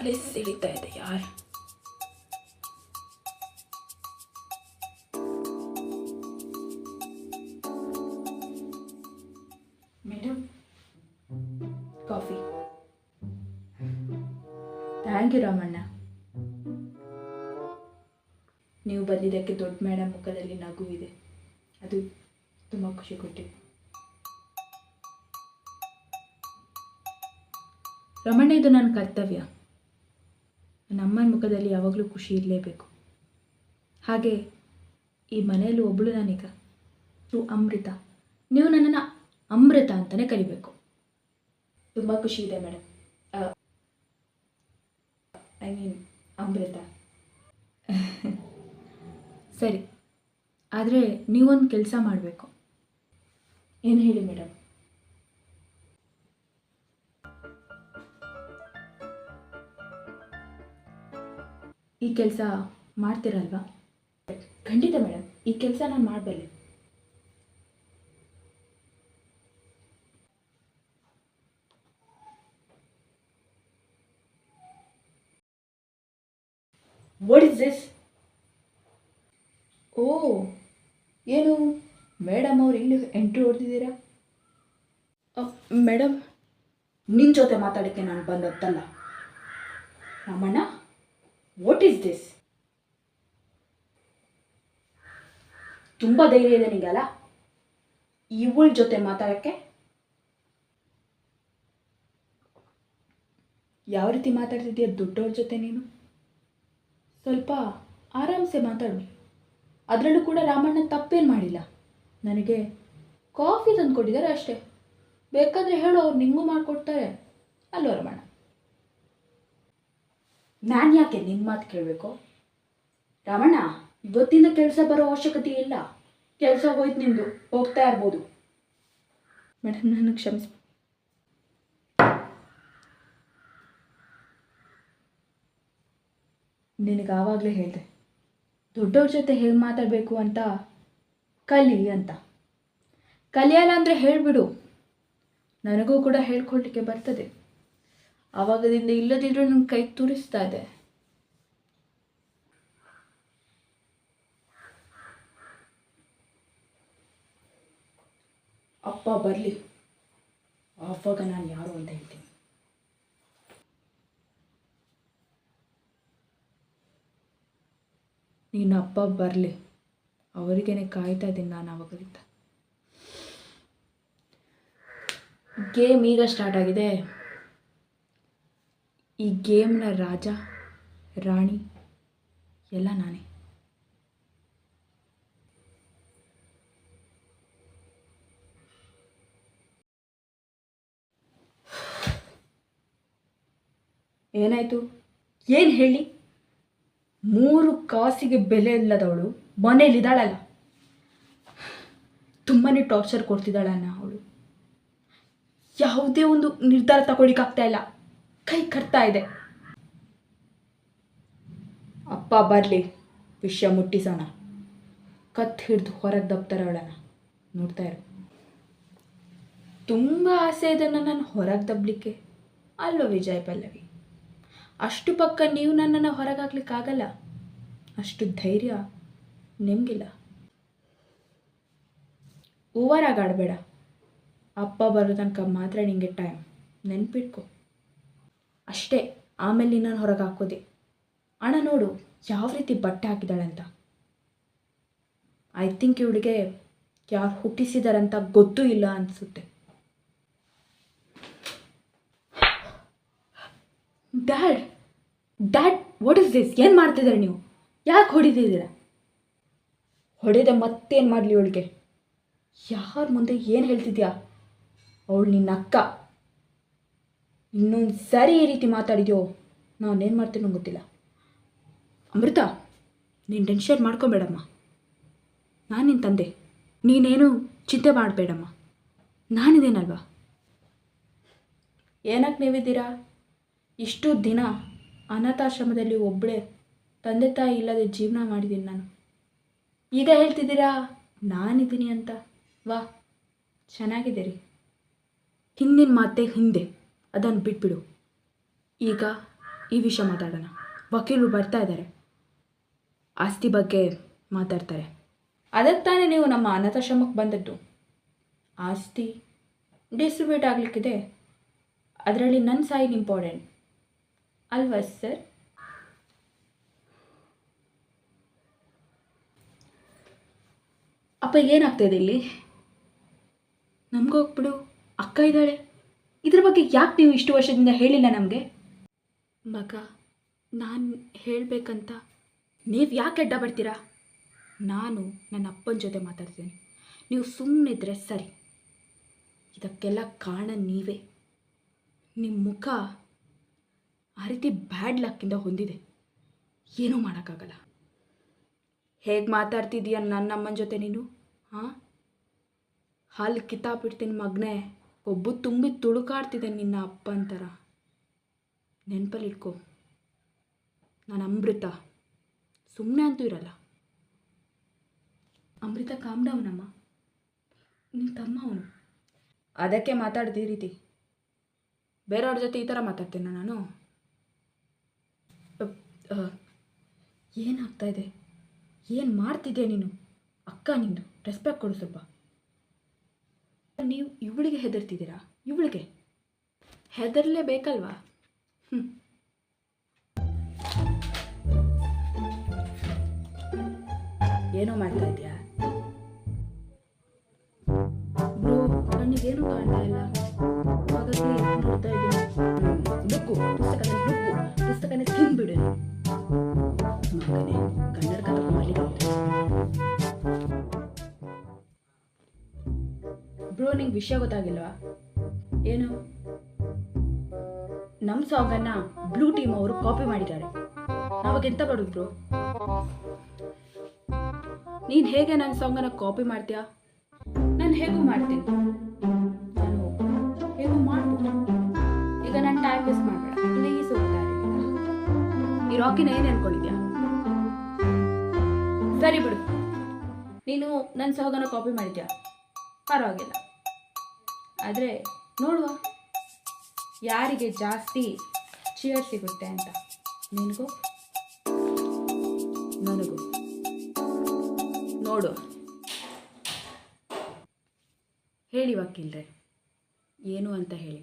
ತಲೆ ಸಿಡಿತಾ ಇದೆ ಯಾರು madam coffee thank you Ramanna ನೀವು ಬಂದಿದ್ದಕ್ಕೆ ದೊಡ್ಡ ಮೇಡಮ್ ಮುಖದಲ್ಲಿ ನಗು ಇದೆ. ಅದು ತುಂಬ ಖುಷಿ ಕೊಟ್ಟಿದೆ. ರಮಣ್ಣ ಇದು ನನ್ನ ಕರ್ತವ್ಯ. ನನ್ನ ಅಮ್ಮನ ಮುಖದಲ್ಲಿ ಯಾವಾಗಲೂ ಖುಷಿ ಇರಲೇಬೇಕು. ಹಾಗೆ ಈ ಮನೆಯಲ್ಲಿ ಒಬ್ಬಳು ನಾನೀಗ ತು ಅಮೃತ. ನೀವು ನನ್ನನ್ನು ಅಮೃತ ಅಂತಲೇ ಕರಿಬೇಕು. ತುಂಬ ಖುಷಿ ಇದೆ ಮೇಡಮ್ ಐ ಮೀನ್ ಅಮೃತ. ಸರಿ. ಆದರೆ ನೀವೊಂದು ಕೆಲಸ ಮಾಡಬೇಕು. ಏನು ಹೇಳಿ ಮೇಡಮ್ ಈ ಕೆಲಸ ಮಾಡ್ತೀರಲ್ವಾ? ಖಂಡಿತ ಮೇಡಮ್ ಈ ಕೆಲಸ ನಾನು ಮಾಡಬಲ್ಲೆ. ವಾಟ್ ಇಸ್ ದಿಸ್ ಓ ಏನು? ಮೇಡಮ್ ಅವ್ರು ಇಲ್ಲಿ ಎಂಟ್ರಿ ಹೊಡೆದಿದ್ದೀರಾ? ಮೇಡಮ್ ನಿನ್ನ ಜೊತೆ ಮಾತಾಡೋಕ್ಕೆ ನಾನು ಬಂದತ್ತಲ್ಲ ರಾಮಣ್ಣ? ವಾಟ್ ಈಸ್ ದಿಸ್ ತುಂಬ ಧೈರ್ಯ ಇದೆ ನಿಂಗಲ್ಲ ಇವಳ ಜೊತೆ ಮಾತಾಡೋಕ್ಕೆ? ಯಾವ ರೀತಿ ಮಾತಾಡ್ತಿದ್ದೀಯ ದೊಡ್ಡವ್ರ ಜೊತೆ ನೀನು? ಸ್ವಲ್ಪ ಆರಾಮ್ಸೆ ಮಾತಾಡು. ಅದರಲ್ಲೂ ಕೂಡ ರಾಮಣ್ಣ ತಪ್ಪೇನು ಮಾಡಿಲ್ಲ. ನನಗೆ ಕಾಫಿ ತಂದು ಕೊಟ್ಟಿದ್ದಾರೆ ಅಷ್ಟೇ. ಬೇಕಾದರೆ ಹೇಳು, ಅವ್ರು ನಿಂಗೂ ಮಾಡಿಕೊಡ್ತಾರೆ. ಅಲ್ಲೋ ರಮಣ್ಣ ನಾನು ಯಾಕೆ ನಿನ್ನ ಮಾತು ಕೇಳಬೇಕು? ರಮಣ ಇವತ್ತಿಂದ ಕೆಲಸ ಬರೋ ಅವಶ್ಯಕತೆ ಇಲ್ಲ. ಕೆಲಸ ಹೋಯ್ತು ನಿಮ್ಮದು ಹೋಗ್ತಾ ಇರ್ಬೋದು. ಮೇಡಮ್ ನನಗೆ ಕ್ಷಮಿಸ್ ನಿನಗೆ ಆವಾಗಲೇ ಹೇಳಿದೆ. ದೊಡ್ಡವ್ರ ಜೊತೆ ಹೇಗೆ ಮಾತಾಡಬೇಕು ಅಂತ? ಕಲಿ ಅಂತ. ಕಲಿಯಲ್ಲ ಅಂದರೆ ಹೇಳಿಬಿಡು. ನನಗೂ ಕೂಡ ಹೇಳ್ಕೊಳ್ಲಿಕ್ಕೆ ಬರ್ತದೆ. ಆವಾಗದಿಂದ ಇಲ್ಲದಿದ್ರೂ ನನ್ನ ಕೈ ತೂರಿಸ್ತಾ ಇದೆ. ಅಪ್ಪ ಬರಲಿ. ಆವಾಗ ನಾನು ಯಾರು ಅಂತ ಹೇಳ್ತೀನಿ. ನೀನು ಅಪ್ಪ ಬರಲಿ. ಅವರಿಗೇನೆ ಕಾಯ್ತಾ ಇದ್ದೀನಿ ನಾನು ಆವಾಗಲಿಂದ. ಗೇಮ್ ಈಗ ಸ್ಟಾರ್ಟ್ ಆಗಿದೆ. ಈ ಗೇಮ್ನ ರಾಜ, ರಾಣಿ, ಎಲ್ಲ ನಾನೇ. ಏನಾಯಿತು? ಏನು ಹೇಳಿ? ಮೂರು ಕಾಸಿಗೆ ಬೆಲೆ ಇಲ್ಲದವಳು ಮನೇಲಿದ್ದಾಳಲ್ಲ. ತುಂಬಾ ಟಾರ್ಚರ್ ಕೊಡ್ತಿದ್ದಾಳಣ್ಣ ಅವಳು. ಯಾವುದೇ ಒಂದು ನಿರ್ಧಾರ ತಗೊಳ್ಳಿಕ್ಕಾಗ್ತಾ ಇಲ್ಲ. ಕೈ ಕಟ್ತಾ ಇದೆ. ಅಪ್ಪ ಬರಲಿ, ವಿಷಯ ಮುಟ್ಟಿಸೋಣ. ಕತ್ ಹಿಡ್ದು ಹೊರಗೆ ದಬ್ತಾರೆ ಅವಳನ್ನ. ನೋಡ್ತಾ ಇರು. ತುಂಬ ಆಸೆ ಇದೆ ನನ್ನನ್ನು ಹೊರಗೆ ದಬ್ಬಲಿಕ್ಕೆ ಅಲ್ಲೋ ವಿಜಯ್ ಪಲ್ಲವಿ. ಅಷ್ಟು ಪಕ್ಕ ನೀವು ನನ್ನನ್ನು ಹೊರಗಾಗ್ಲಿಕ್ಕಾಗಲ್ಲ ಅಷ್ಟು ಧೈರ್ಯ ನಿಮಗಿಲ್ಲ. ಓವರ್ ಆಗಾಡಬೇಡ ಅಪ್ಪ ಬರೋ ತನಕ ಮಾತ್ರ ನಿಂಗೆ ಟೈಮ್ ನೆನ್ಪಿಟ್ಕೊ. ಅಷ್ಟೇ, ಆಮೇಲೆ ನಾನು ಹೊರಗೆ ಹಾಕೋದೆ. ಅಣ್ಣ ನೋಡು, ಯಾವ ರೀತಿ ಬಟ್ಟೆ ಹಾಕಿದ್ದಾಳೆ ಅಂತ ಐ ಥಿಂಕ್ ಇವಳಿಗೆ ಯಾರು ಹುಟ್ಟಿಸಿದಾರಂತ ಗೊತ್ತೂ ಇಲ್ಲ ಅನಿಸುತ್ತೆ. Dad dad what is this ಏನು ಮಾಡ್ತಿದ್ದೀರ ನೀವು? ಯಾಕೆ ಹೊಡಿತಿದ್ದೀರ ಹೊಡೆದ ಮತ್ತೇನು ಮಾಡಲಿ ಅವಳಿಗೆ ಯಾರ ಮುಂದೆ ಏನು ಹೇಳ್ತಿದ್ಯಾ? ಅವಳು ನಿನ್ನ ಅಕ್ಕ. ಇನ್ನೊಂದು ಸಾರಿ ಈ ರೀತಿ ಮಾತಾಡಿದ್ಯೋ, ನಾನೇನು ಮಾಡ್ತೀನೋ ಗೊತ್ತಿಲ್ಲ. ಅಮೃತ, ನೀನು ಟೆನ್ಷನ್ ಮಾಡ್ಕೊಬೇಡಮ್ಮ. ನಾನು ನಿನ್ನ ತಂದೆ. ನೀನೇನು ಚಿಂತೆ ಮಾಡಬೇಡಮ್ಮ. ನಾನಿದ್ದೇನಲ್ವಾ ಏನಕ್ಕೆ ನೀವಿದ್ದೀರಾ? ಇಷ್ಟು ದಿನ ಅನಾಥಾಶ್ರಮದಲ್ಲಿ ಒಬ್ಬಳೇ ತಂದೆ ತಾಯಿ ಇಲ್ಲದೆ ಜೀವನ ಮಾಡಿದ್ದೀನಿ ನಾನು. ಈಗ ಹೇಳ್ತಿದ್ದೀರಾ ನಾನಿದ್ದೀನಿ ಅಂತ? ವಾ ಚೆನ್ನಾಗಿದೆ ರೀ ಹಿಂದಿನ ಮಾತೆ ಹಿಂದೆ. ಅದನ್ನು ಬಿಟ್ಬಿಡು. ಈಗ ಈ ವಿಷಯ ಮಾತಾಡೋಣ. ವಕೀಲರು ಬರ್ತಾ ಇದ್ದಾರೆ. ಆಸ್ತಿ ಬಗ್ಗೆ ಮಾತಾಡ್ತಾರೆ. ಅದಕ್ಕೆ ತಾನೇ ನೀವು ನಮ್ಮ ಅನಾಥಾಶ್ರಮಕ್ಕೆ ಬಂದದ್ದು. ಆಸ್ತಿ ಡಿಸ್ಟ್ರಿಬ್ಯೂಟ್ ಆಗಲಿಕ್ಕಿದೆ. ಅದರಲ್ಲಿ ನನ್ನ ಸೈನ್ ಇಂಪಾರ್ಟೆಂಟ್ ಅಲ್ವಾ, ಸರ್? ಅಪ್ಪ ಏನಾಗ್ತಾಯಿದೆ ಇಲ್ಲಿ? ನಮಗೋಗ್ಬಿಡು ಅಕ್ಕ ಇದ್ದಾಳೆ. ಇದ್ರ ಬಗ್ಗೆ ಯಾಕೆ ನೀವು ಇಷ್ಟು ವರ್ಷದಿಂದ ಹೇಳಿಲ್ಲ ನಮಗೆ? ಮಗ, ನಾನು ಹೇಳಬೇಕಂತ ನೀವು ಯಾಕೆ ಅಡ್ಡ ಬರ್ತೀರಾ? ನಾನು ನನ್ನ ಅಪ್ಪನ ಜೊತೆ ಮಾತಾಡ್ತೀನಿ. ನೀವು ಸುಮ್ಮನಿದ್ರೆ ಸರಿ. ಇದಕ್ಕೆಲ್ಲ ಕಾರಣ ನೀವೇ. ನಿಮ್ಮ ಮುಖ ಆ ರೀತಿ ಬ್ಯಾಡ್ ಲಕ್ಕಿಂದ ಹೊಂದಿದೆ. ಏನೂ ಮಾಡೋಕ್ಕಾಗಲ್ಲ. ಹೇಗೆ ಮಾತಾಡ್ತಿದ್ದೀಯ ನನ್ನ ಅಮ್ಮನ ಜೊತೆ ನೀನು ಹಾಂ ಹಾಲು ಕಿತ್ತಾಬಿಡ್ತೀನಿ ಮಗನೇ. ಒಬ್ಬು ತುಂಬಿ ತುಳುಕಾಡ್ತಿದೆ ನಿನ್ನ ಅಪ್ಪ ಥರ ನೆನಪಲ್ಲಿಟ್ಕೋ. ನಾನು ಅಮೃತ. ಸುಮ್ಮನೆ ಅಂತೂ ಇರಲ್ಲ. ಅಮೃತ ಕಾಮ್ಡವನಮ್ಮ ನಿನ್ನ ತಮ್ಮ ಅವನು. ಅದಕ್ಕೆ ಮಾತಾಡ್ದು ಈ ರೀತಿ. ಬೇರೆಯವ್ರ ಜೊತೆ ಈ ಥರ ಮಾತಾಡ್ತೇನೆ ನಾನು. ಏನಾಗ್ತಾ ಇದೆ? ಏನು ಮಾಡ್ತಿದ್ದೆ ನೀನು? ಅಕ್ಕ ನಿಂದು. ರೆಸ್ಪೆಕ್ಟ್ ಕೊಡು ಸ್ವಲ್ಪ. ನೀವು ಇವಳಿಗೆ ಹೆದರ್ತಿದ್ದೀರಾ? ಇವಳಿಗೆ? ಹೆದರ್ಲೇಬೇಕಲ್ವಾ? ಹ್ಞೂ ಏನೋ ಮಾಡ್ತಾ ಇದೆಯಾ ಬ್ರೋ ಕಣ್ಣಿಗೇನು ಕಾಣ್ತಾ ಇಲ್ಲ. ಹಾಗಾಗಿ ನೋಡ್ತಾ ಇದ್ದೀನಿ. ನುಗ್ಗು, ಪುಸ್ತಕನ ನುಗ್ಗು. ಪುಸ್ತಕನೇ ತಿಂದ್ಬಿಡು. ಮಗನೇ ಕನ್ನಡಕ ನಿಂಗೆ ವಿಷಯ ಗೊತ್ತಾಗಿಲ್ವಾ? ಏನು? ನಮ್ಮ ಸಾಂಗನ್ನ ಬ್ಲೂ ಟೀಮ್ ಅವರು ಕಾಪಿ ಮಾಡಿದ್ದಾರೆ. ನಾವಾಗ ಎಂತ ಮಾಡೋದು ಬ್ರೋ? ನೀನು ಹೇಗೆ ನನ್ನ ಸಾಂಗನ್ನು ಕಾಪಿ ಮಾಡ್ತೀಯಾ? ನಾನು ಹೇಗೂ ಮಾಡ್ತೀನಿ. ನಾನು ಹೇಗೂ ಮಾಡ್ಬೋದು? ಈಗ ನಾನು ಟೈಮ್ ವೇಸ್ಟ್ ಮಾಡಬೇಡ. ಈ ಈ ರಾಕಿನ ಏನು ಅನ್ಕೊಂಡಿದ್ಯಾ? ಸರಿ ಬಿಡು. ನೀನು ನನ್ನ ಸಾಂಗನ್ನು ಕಾಪಿ ಮಾಡಿದ್ಯಾ? ಪರವಾಗಿಲ್ಲ. ಆದರೆ ನೋಡುವ. ಯಾರಿಗೆ ಜಾಸ್ತಿ ಚಿಯರ್ ಸಿಗುತ್ತೆ ಅಂತ? ನಿನಗೂ? ನನಗೂ. ನೋಡು ಹೇಳಿ ವಕೀಲ್ರೆ. ಏನು ಅಂತ ಹೇಳಿ.